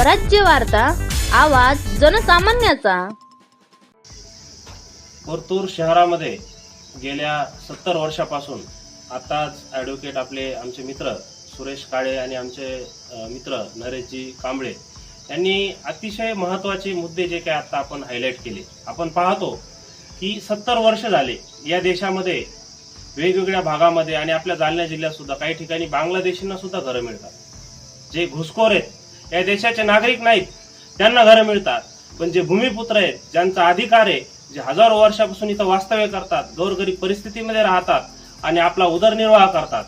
स्वराज्य वार्ता आवाज जनसामान्याचा. परतूर शहरामध्ये गेल्या सत्तर वर्षापासून आताच ॲडव्होकेट आपले आमचे मित्र सुरेश काळे आणि आमचे मित्र नरेशजी कांबळे यांनी अतिशय महत्त्वाचे मुद्दे जे काय आता आपण हायलाईट केले. आपण पाहतो की सत्तर वर्ष झाले या देशामध्ये वेगवेगळ्या भागामध्ये आणि आपल्या जालना जिल्ह्यात सुद्धा काही ठिकाणी बांगलादेशींना सुद्धा घरं मिळतात. जे घुसखोर आहेत या देशाचे नागरिक नाहीत. त्यांना घरं मिळतात. पण जे भूमिपुत्र आहेत ज्यांचा अधिकार आहे जे हजारो वर्षापासून इथं वास्तव्य करतात गोरगरीब परिस्थितीमध्ये राहतात आणि आपला उदरनिर्वाह करतात.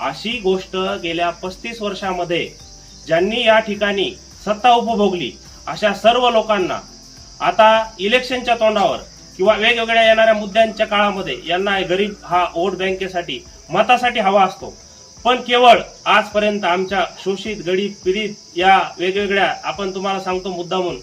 अशी गोष्ट गेल्या पस्तीस वर्षामध्ये ज्यांनी या ठिकाणी सत्ता उपभोगली अशा सर्व लोकांना आता इलेक्शनच्या तोंडावर किंवा वेगवेगळ्या येणाऱ्या मुद्द्यांच्या काळामध्ये यांना गरीब हा वोट बँकेसाठी मतासाठी हवा असतो. पण केवळ आजपर्यंत आमच्या शोषित गरीब पीडित या वेगवेगळ्या आपण तुम्हाला सांगतो मुद्दामून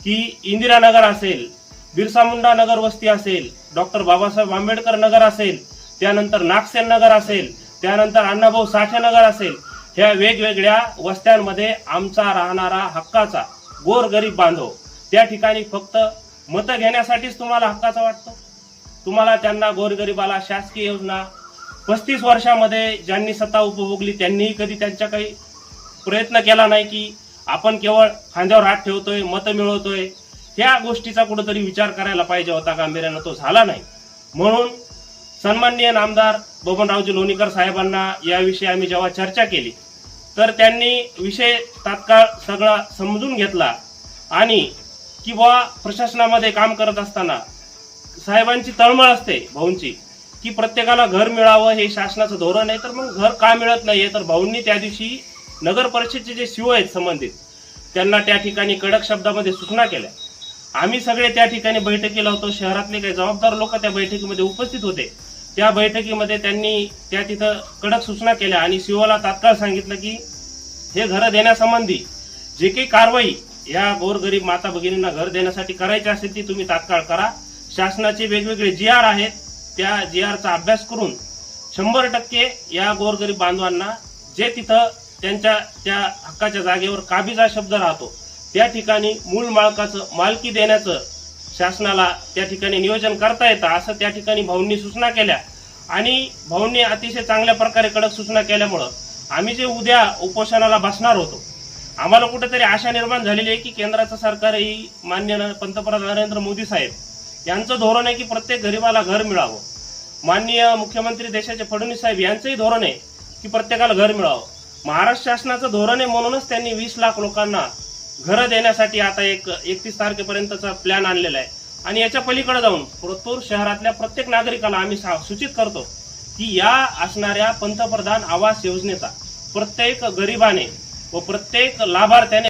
की इंदिरानगर असेल बिरसा मुंडा नगर वस्ती असेल डॉक्टर बाबासाहेब आंबेडकर नगर असेल त्यानंतर नागसेन नगर असेल त्यानंतर अण्णाभाऊ साठे नगर असेल ह्या वेगवेगळ्या वस्त्यांमध्ये आमचा राहणारा हक्काचा गोर गरीब बांधव त्या ठिकाणी फक्त मतं घेण्यासाठीच तुम्हाला हक्काचा वाटतो? तुम्हाला त्यांना गोरगरिबाला शासकीय योजना पस्तीस वर्षामध्ये ज्यांनी सत्ता उपभोगली त्यांनीही कधी त्यांचा काही प्रयत्न केला नाही की आपण केवळ खांद्यावर हात ठेवतोय मतं मिळवतोय. त्या गोष्टीचा कुठंतरी विचार करायला पाहिजे होता गांभीर्यानं तो झाला नाही. म्हणून सन्माननीय नामदार बबनरावजी लोणीकर साहेबांना याविषयी आम्ही जेव्हा चर्चा केली तर त्यांनी विषय तात्काळ सगळा समजून घेतला आणि किंवा प्रशासनामध्ये काम करत असताना साहेबांची तळमळ असते भाऊंची. की प्रत्येकाला घर मिळावं हे शासनाचं धोरण आहे तर मग घर का मिळत नाहीये? तर भाऊंनी त्या दिवशी नगर परिषदचे जे सीओ आहेत संबंधित त्यांना त्या ठिकाणी कडक शब्दामध्ये सूचना केल्या. आम्ही सगळे त्या ठिकाणी बैठकीला होतो. शहरातले काही जबाबदार लोक त्या बैठकीमध्ये उपस्थित होते. त्या बैठकीमध्ये त्यांनी त्या तिथं कडक सूचना केल्या आणि सीओला तात्काळ सांगितलं की हे घरं देण्यासंबंधी जे काही कारवाई या गोरगरीब माता भगिनींना घर देण्यासाठी करायची असेल ती तुम्ही तात्काळ करा. शासनाचे वेगवेगळे जी आर आहेत त्या जी आरचा अभ्यास करून शंभर टक्के या गोरगरीब बांधवांना जे तिथं त्यांच्या त्या हक्काच्या जागेवर काबीजा शब्द राहतो त्या ठिकाणी मूळ मालकाचं मालकी देण्याचं शासनाला त्या ठिकाणी नियोजन करता येतं असं त्या ठिकाणी भाऊंनी सूचना केल्या. आणि भाऊंनी अतिशय चांगल्या प्रकारे कडक सूचना केल्यामुळं आम्ही जे उद्या उपोषणाला बसणार होतो आम्हाला कुठेतरी आशा निर्माण झालेली आहे की केंद्राचं सरकार ही मान्य पंतप्रधान नरेंद्र मोदी साहेब यांचं धोरण आहे की प्रत्येक गरीबाला घर मिळावं. माननीय मुख्यमंत्री देशाचे फडणवीस साहेब यांचंही धोरण आहे की प्रत्येकाला घर मिळावं. महाराष्ट्र शासनाचं धोरण आहे म्हणूनच त्यांनी वीस लाख लोकांना घरं देण्यासाठी आता एक एकतीस तारखेपर्यंतचा प्लॅन आणलेला आहे. आणि याच्या पलीकडे जाऊन परतूर शहरातल्या प्रत्येक नागरिकाला आम्ही सूचित करतो की या असणाऱ्या पंतप्रधान आवास योजनेचा प्रत्येक गरिबाने व प्रत्येक लाभार्थ्याने